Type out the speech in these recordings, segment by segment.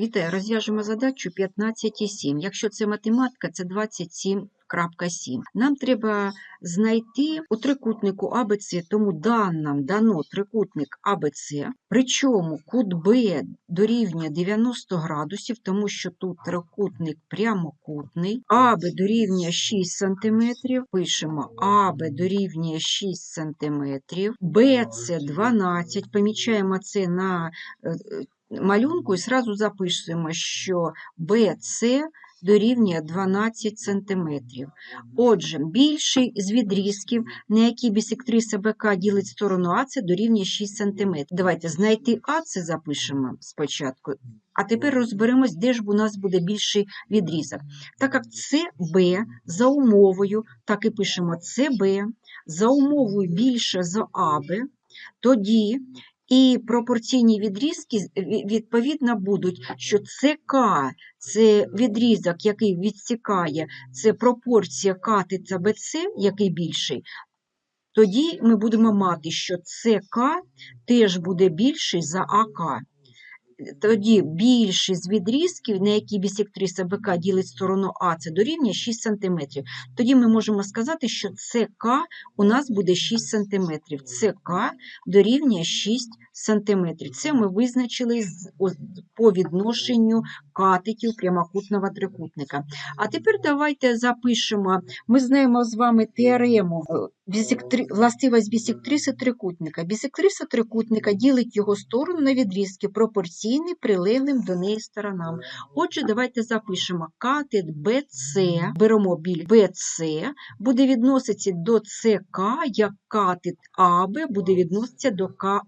Вітаю, розв'яжемо задачу 15,7. Якщо це математика, це 27.7. Нам треба знайти у трикутнику АБЦ, тому нам дано трикутник АБЦ, причому кут Б дорівнює 90 градусів, тому що тут трикутник прямокутний, АБ дорівнює 6 см, пишемо АБ дорівнює 6 см, БЦ 12, помічаємо це на е, малюнку і сразу записуємо, що BC дорівнює 12 см. Отже, більший з відрізків, на які бісектриса БК ділить сторону АЦ, дорівнює 6 см. Давайте знайти АЦ запишемо спочатку, а тепер розберемось, де ж у нас буде більший відрізок. Так як СБ за умовою, так і пишемо СБ, за умовою більше за АБ, тоді і пропорційні відрізки відповідно будуть, що ЦК це відрізок, який відсікає, це пропорція катета БЦ, який більший. Тоді ми будемо мати, що ЦК теж буде більший за АК. Тоді більший з відрізків, на які бісектриса БК ділить сторону А, це дорівнює 6 см. Тоді ми можемо сказати, що ЦК у нас буде 6 см. ЦК дорівнює 6 см. Це ми визначили по відношенню катетів прямокутного трикутника. А тепер давайте запишемо, ми знаємо з вами теорему властивість бісектриси трикутника. Бісектриса трикутника ділить його сторону на відрізки пропорційні прилеглим до неї сторонам. Отже, давайте запишемо катет BC, беремо біль BC, буде відноситися до ЦК, як катет АБ буде відноситися до КА.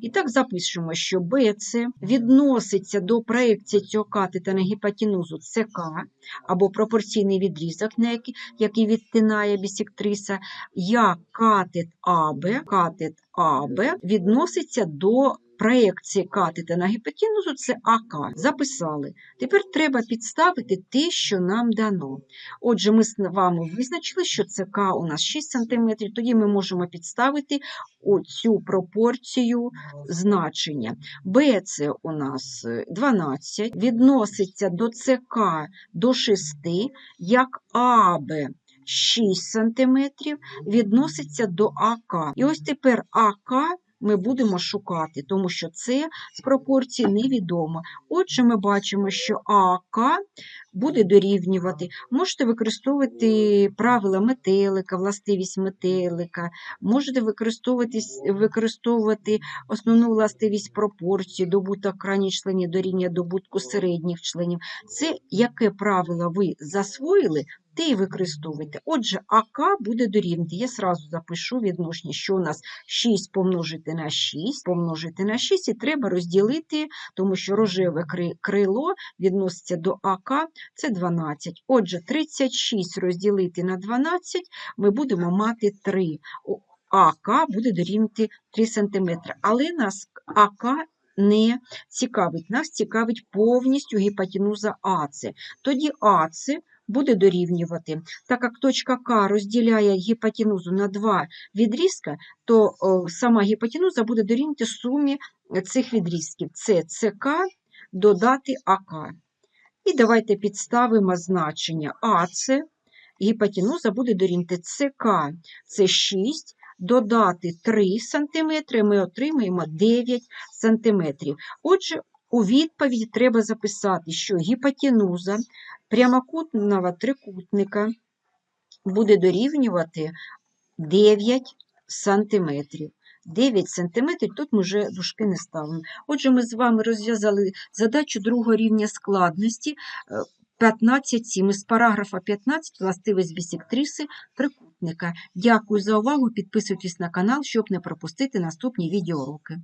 І так запишемо, що BC відноситься до проекції цього катета на гіпотенузу ЦК, або пропорційний відрізок, який відтинає бісектриса, як катет АБ, катет АБ відноситься до проекції катета на гіпотенузу, це АК. Записали. Тепер треба підставити те, що нам дано. Отже, ми з вами визначили, що ЦК у нас 6 см, тоді ми можемо підставити оцю пропорцію значення. БЦ у нас е, 12, відноситься до ЦК до 6, як АБ 6 см, відноситься до АК. І ось тепер АК ми будемо шукати, тому що це з пропорції невідомо. Отже, ми бачимо, що АК буде дорівнювати. Можете використовувати правила метелика, властивість метелика, можете використовувати, використовувати основну властивість пропорції, добуток крайніх членів дорівнює добутку середніх членів. Це яке правило ви засвоїли, і використовуйте. Отже, АК буде дорівнювати. Я сразу запишу відношення, що у нас 6 помножити на 6, помножити на 6, і треба розділити, тому що рожеве крило відноситься до АК, це 12. Отже, 36 розділити на 12, ми будемо мати 3. АК буде дорівнювати 3 см. Але нас АК не цікавить. Нас цікавить повністю гіпотенуза АЦ. Тоді АЦ буде дорівнювати. Так як точка К розділяє гіпотенузу на два відрізка, то сама гіпотенуза буде дорівнювати сумі цих відрізків. Це ЦК додати АК. І давайте підставимо значення АЦ. Гіпотенуза буде дорівнювати ЦК. Це 6, додати 3 см, ми отримаємо 9 см. Отже, у відповіді треба записати, що гіпотенуза прямокутного трикутника буде дорівнювати 9 сантиметрів. 9 сантиметрів, тут ми вже дужки не ставимо. Отже, ми з вами розв'язали задачу другого рівня складності 15.7 із параграфа 15 властивість бісектриси трикутника. Дякую за увагу, підписуйтесь на канал, щоб не пропустити наступні відеоуроки.